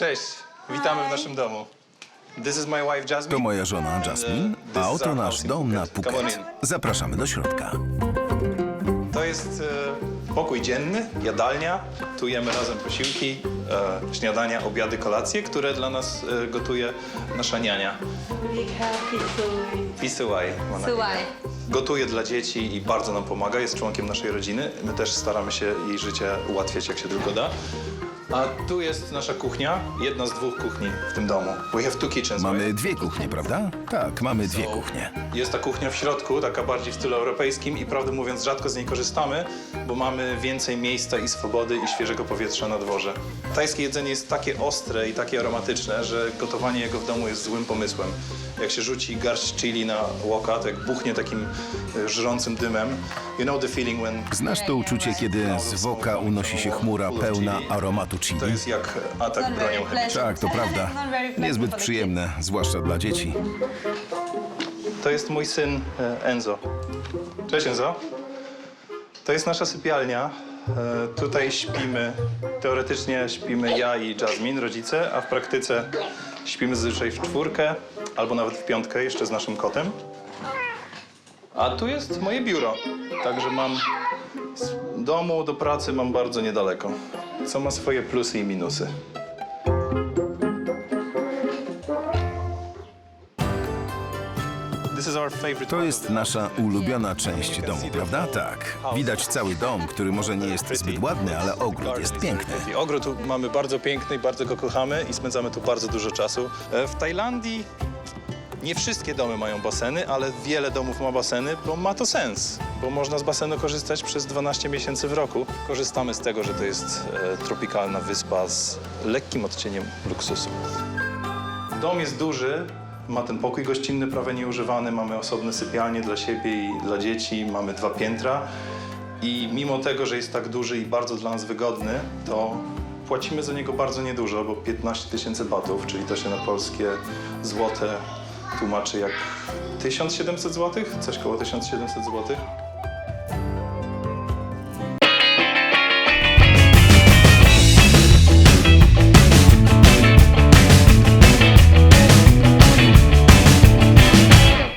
Cześć, witamy w naszym domu. This is my wife Jasmine. To moja żona Jasmine, And, uh, a oto nasz dom na Phuket. Phuket. Zapraszamy do środka. To jest e, pokój dzienny, jadalnia. Tu jemy razem posiłki, e, śniadania, obiady, kolacje, które dla nas e, gotuje nasza niania. Pisyłaj. Syłaj. Gotuje dla dzieci i bardzo nam pomaga, jest członkiem naszej rodziny. My też staramy się jej życie ułatwiać jak się tylko da. A tu jest nasza kuchnia, jedna z dwóch kuchni w tym domu. We have two kitchens. Mamy dwie kuchnie, prawda? Tak, mamy dwie So, kuchnie. Jest ta kuchnia w środku, taka bardziej w stylu europejskim i prawdę mówiąc rzadko z niej korzystamy, bo mamy więcej miejsca i swobody i świeżego powietrza na dworze. Tajskie jedzenie jest takie ostre i takie aromatyczne, że gotowanie jego w domu jest złym pomysłem. Jak się rzuci garść chili na łoka, to jak buchnie takim y, żrącym dymem. You know the feeling when Znasz to uczucie, kiedy z woka unosi się chmura pełna aromatu to chili? jest jak atak bronią chemiczną. Tak, to prawda. Niezbyt przyjemne, zwłaszcza dla dzieci. To jest mój syn e, Enzo. Cześć Enzo. To jest nasza sypialnia. E, Tutaj śpimy, teoretycznie śpimy ja i Jasmine, rodzice, a w praktyce śpimy zazwyczaj w czwórkę albo nawet w piątkę jeszcze z naszym kotem. A tu jest moje biuro. Także mam z domu do pracy mam bardzo niedaleko, co ma swoje plusy i minusy. To jest nasza ulubiona część domu, prawda? Tak. Widać cały dom, który może nie jest zbyt ładny, ale ogród jest piękny. Ogród tu mamy bardzo piękny i bardzo go kochamy i spędzamy tu bardzo dużo czasu. E, W Tajlandii nie wszystkie domy mają baseny, ale wiele domów ma baseny, bo ma to sens, bo można z basenu korzystać przez 12 miesięcy w roku. Korzystamy z tego, że to jest e, tropikalna wyspa z lekkim odcieniem luksusu. Dom jest duży, ma ten pokój gościnny prawie nieużywany, mamy osobne sypialnie dla siebie i dla dzieci, mamy dwa piętra. I mimo tego, że jest tak duży i bardzo dla nas wygodny, to płacimy za niego bardzo niedużo, bo 15 tysięcy batów, czyli to się na polskie złote tłumaczy jak 1700 zł, coś koło 1700 zł.